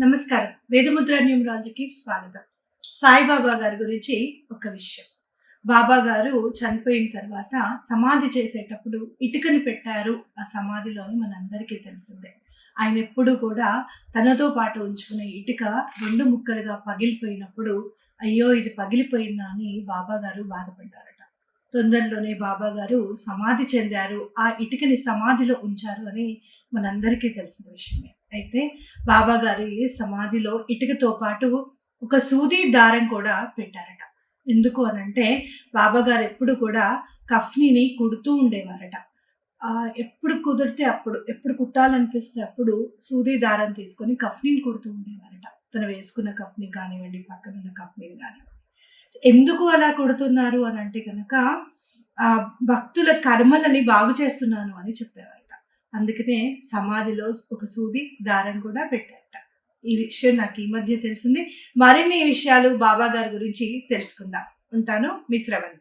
నమస్కారం. వేదముద్ర న్యూమరాలజీకి స్వాగతం. సాయిబాబా గారి గురించి ఒక విషయం. బాబా గారు చనిపోయిన తర్వాత సమాధి చేసేటప్పుడు ఇటుకని పెట్టారు ఆ సమాధిలోని మనందరికీ తెలిసిందే. ఆయన ఎప్పుడు కూడా తనతో పాటు ఉంచుకునే ఇటుక రెండు ముక్కలుగా పగిలిపోయినప్పుడు అయ్యో ఇది పగిలిపోయిందా అని బాబా గారు బాధపడ్డారట. తొందరలోనే బాబా గారు సమాధి చెందారు. ఆ ఇటుకని సమాధిలో ఉంచారు అని మనందరికీ తెలిసిన విషయమే. అయితే బాబాగారి సమాధిలో ఇటుకతో పాటు ఒక సూది దారం కూడా పెట్టారట. ఎందుకు అనంటే అంటే బాబాగారు ఎప్పుడు కూడా కఫ్నీని కుడుతూ ఉండేవారట. ఎప్పుడు కుదిరితే అప్పుడు ఎప్పుడు కుట్టాలనిపిస్తే అప్పుడు సూది దారం తీసుకొని కఫ్నీని కుడుతూ ఉండేవారట. తను వేసుకున్న కఫ్నీ కానివ్వండి పక్కన ఉన్న కఫ్నీని కానివ్వండి. ఎందుకు అలా కుడుతున్నారు అని అంటే కనుక ఆ భక్తుల కర్మలని బాగు చేస్తున్నాను అని చెప్పేవారు. అందుకనే సమాధిలో ఒక సూది దారం కూడా పెట్టారట. ఈ విషయం నాకు ఈ మధ్య తెలిసింది. మరిన్ని విషయాలు బాబా గారి గురించి తెలుసుకుందాం. ఉంటాను మీ శ్రవంతి